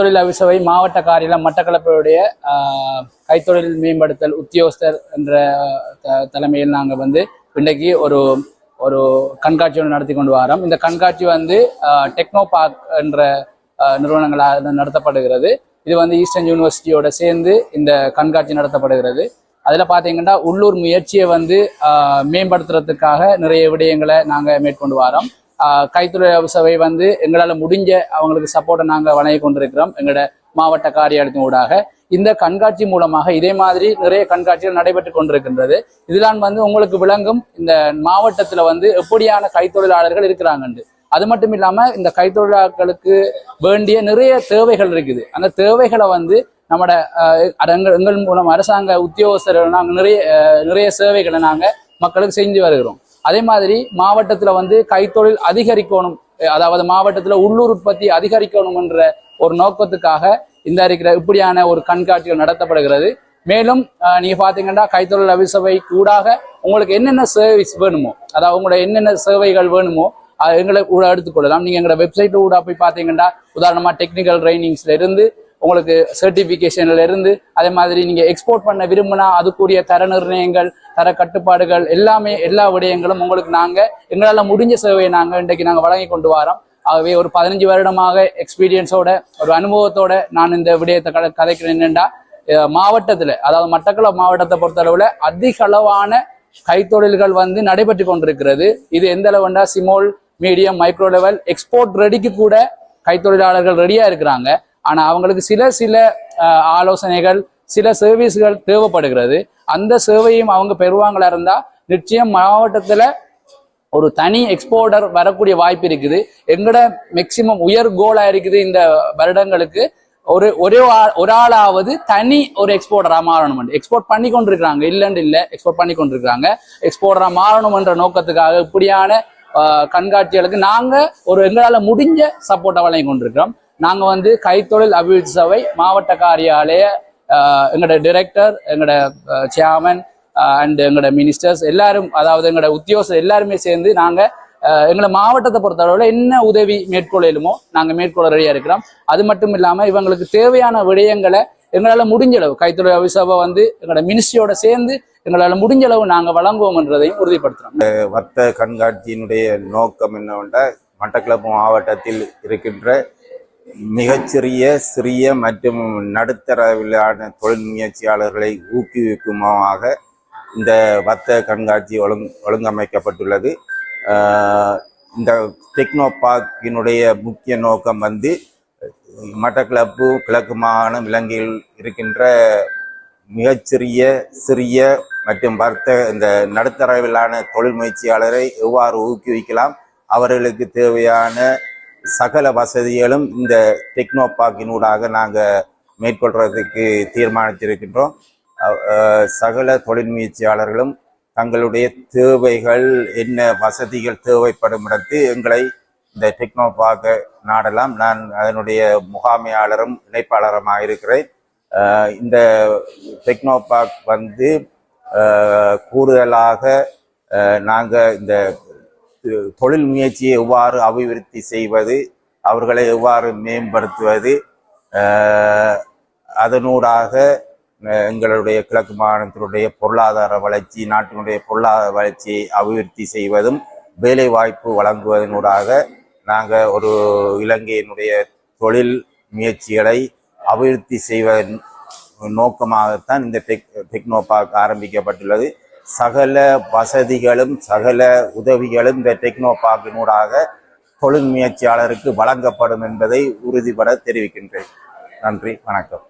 கைத்தொழில் அவிசவை மாவட்ட காரியம் மட்டக்களப்பினுடைய ஆஹ், கைத்தொழில் மேம்படுத்தல் உத்தியோகஸ்தர் என்ற த- தலைமையில் நாங்கள் வந்து இன்றைக்கு ஒரு ஒரு கண்காட்சி ஒன்று நடத்தி கொண்டு வரோம். இந்த கண்காட்சி வந்து டெக்னோ பார்க் என்ற ஆஹ், நிறுவனங்களால் நடத்தப்படுகிறது. இது வந்து ஈஸ்டர்ன் யூனிவர்சிட்டியோட சேர்ந்து இந்த கண்காட்சி நடத்தப்படுகிறது. அதில் பார்த்தீங்கன்னா உள்ளூர் முயற்சியை வந்து ஆஹ், மேம்படுத்துறதுக்காக நிறைய விடயங்களை நாங்கள் மேற்கொண்டு வரோம். கைத்தொழில் சபை வந்து எங்களால் முடிஞ்ச அவங்களுக்கு சப்போர்ட்டை நாங்கள் வணங்கி கொண்டிருக்கிறோம். எங்களோட மாவட்ட காரியாலயத்தின் ஊடாக. இந்த கண்காட்சி மூலமாக இதே மாதிரி நிறைய கண்காட்சிகள் நடைபெற்று கொண்டிருக்கின்றது. இதெல்லாம் வந்து உங்களுக்கு விளங்கும். இந்த மாவட்டத்தில் வந்து எப்படியான கைத்தொழிலாளர்கள் இருக்கிறாங்கண்டு அது மட்டும் இல்லாமல் இந்த கைத்தொழிலாளர்களுக்கு வேண்டிய நிறைய தேவைகள் இருக்குது. அந்த தேவைகளை வந்து நம்மட அஹ், எங்கள் எங்கள் மூலம் அரசாங்க உத்தியோகஸ்தர்கள் நாங்கள் நிறைய நிறைய சேவைகளை நாங்கள் மக்களுக்கு செஞ்சு வருகிறோம். அதே மாதிரி மாவட்டத்தில் வந்து கைத்தொழில் அதிகரிக்கணும் அதாவது மாவட்டத்தில் உள்ளூர் உற்பத்தி அதிகரிக்கணும் என்ற ஒரு நோக்கத்துக்காக இந்த இருக்கிற இப்படியான ஒரு கண்காட்சிகள் நடத்தப்படுகிறது. மேலும் நீங்க பாத்தீங்கன்னா கைத்தொழில் அபிசபை கூடாக உங்களுக்கு என்னென்ன சர்வீஸ் வேணுமோ அதாவது உங்களோட என்னென்ன சேவைகள் வேணுமோ அது எங்களை கூட எடுத்துக்கொள்ளலாம். நீங்க எங்களோட வெப்சைட் கூட போய் பாத்தீங்கன்னா உதாரணமா டெக்னிக்கல் ட்ரைனிங்ஸ்ல இருந்து உங்களுக்கு சர்டிபிகேஷன்ல இருந்து அதே மாதிரி நீங்க எக்ஸ்போர்ட் பண்ண விரும்பினா அதுக்குரிய தர நிர்ணயங்கள் தர கட்டுப்பாடுகள் எல்லாமே எல்லா விடயங்களும் உங்களுக்கு நாங்க எங்களால முடிஞ்ச சேவையை நாங்க இன்றைக்கு நாங்க வழங்கி கொண்டு வரோம். ஆகவே ஒரு பதினஞ்சு வருடமாக எக்ஸ்பீரியன்ஸோட ஒரு அனுபவத்தோட நான் இந்த விடயத்தை கத கதைக்கிறேன் என்னென்னா மாவட்டத்தில் அதாவது மட்டக்களப்பு மாவட்டத்தை பொறுத்தளவில் அதிக அளவான கைத்தொழில்கள் வந்து நடைபெற்று கொண்டிருக்கிறது. இது எந்த அளவுண்டா small medium micro level export ரெடிக்கு கூட கைத்தொழிலாளர்கள் ரெடியா இருக்கிறாங்க. ஆனால் அவங்களுக்கு சில சில ஆலோசனைகள் சில சர்வீஸ்கள் தேவைப்படுகிறது. அந்த சேவையும் அவங்க பெறுவாங்களா இருந்தால் நிச்சயம் மாவட்டத்தில் ஒரு தனி எக்ஸ்போர்டர் வரக்கூடிய வாய்ப்பு இருக்குது. எங்கட மேக்சிமம் உயர் கோலா இருக்குது இந்த வருடங்களுக்கு. ஒரு ஒரே ஒரு ஆளாவது தனி ஒரு எக்ஸ்போர்டரா மாறணும் எக்ஸ்போர்ட் பண்ணி கொண்டிருக்கிறாங்க. இல்லைன்னு இல்லை எக்ஸ்போர்ட் பண்ணி கொண்டிருக்கிறாங்க. எக்ஸ்போர்டரா மாறணும் என்ற நோக்கத்துக்காக இப்படியான கண்காட்சிகளுக்கு நாங்க ஒரு எங்களால முடிஞ்ச சப்போர்ட்டை வழங்கி கொண்டிருக்கிறோம். நாங்க வந்து கைத்தொழில் அபிவிருத்தி சபை மாவட்ட காரியாலய எங்களோட டிரெக்டர் எங்களோட சேர்மன் அண்ட் எங்களோட மினிஸ்டர்ஸ் எல்லாரும் அதாவது எங்களோட உத்தியோகஸ்தர் எல்லாருமே சேர்ந்து நாங்க எங்களை மாவட்டத்தை பொறுத்தளவில் என்ன உதவி மேற்கொள்ளலுமோ நாங்கள் மேற்கொள்ள ரெடியாக இருக்கிறோம். அது மட்டும் இல்லாமல் இவங்களுக்கு தேவையான விடயங்களை எங்களால் முடிஞ்ச அளவு கைத்தொழில் அபிசபை வந்து எங்களோட மினிஸ்ட்ரியோட சேர்ந்து எங்களால் முடிஞ்ச அளவு நாங்கள் வழங்குவோம் என்றதையும் உறுதிப்படுத்துகிறோம் வர்த்தக கண்காட்சியினுடைய நோக்கம் என்னவென்றால் மட்டக்களப்பு மாவட்டத்தில் இருக்கின்ற மிகச்சிறிய சிறிய மற்றும் நடுத்தரவிலான தொழில் முயற்சியாளர்களை ஊக்குவிக்குமாக இந்த வர்த்தக கண்காட்சி ஒழுங் ஒழுங்கமைக்கப்பட்டுள்ளது. இந்த டெக்னோ பார்க்கினுடைய முக்கிய நோக்கம் வந்து மட்டக்களப்பு கிழக்கு மாகாணம் இலங்கையில் இருக்கின்ற மிகச்சிறிய சிறிய மற்றும் வர்த்தக இந்த நடுத்தரவிலான தொழில் முயற்சியாளரை எவ்வாறு ஊக்குவிக்கலாம்? அவர்களுக்கு தேவையான சகல வசதிகளும் இந்த டெக்னோ பார்க்கினூடாக நாங்கள் மேற்கொள்றதுக்கு தீர்மானித்திருக்கின்றோம். சகல தொழில் முயற்சியாளர்களும் தங்களுடைய தேவைகள் என்ன வசதிகள் தேவைப்படும் இடத்து எங்களை இந்த டெக்னோ பார்க்க நாடலாம். நான் அதனுடைய முகாமையாளரும் இணைப்பாளருமாக இருக்கிறேன். இந்த டெக்னோ பார்க் வந்து கூடுதலாக நாங்கள் இந்த தொழில் முயற்சியை எவ்வாறு அபிவிருத்தி செய்வது அவர்களை எவ்வாறு மேம்படுத்துவது அதனூடாக எங்களுடைய கிழக்கு மாநிலத்தினுடைய பொருளாதார வளர்ச்சி நாட்டினுடைய பொருளாதார வளர்ச்சியை அபிவிருத்தி செய்வதும் வேலைவாய்ப்பு வழங்குவதனூடாக நாங்கள் ஒரு இலங்கையினுடைய தொழில் முயற்சிகளை அபிவிருத்தி செய்வதன் நோக்கமாகத்தான் இந்த டெக் டெக்னோ பார்க் ஆரம்பிக்கப்பட்டுள்ளது. சகல வசதிகளும் சகல உதவிகளும் இந்த டெக்னோ பார்க்கினூடாக தொழில் முயற்சியாளருக்கு வழங்கப்படும் என்பதை உறுதிபட தெரிவிக்கின்றேன். நன்றி வணக்கம்.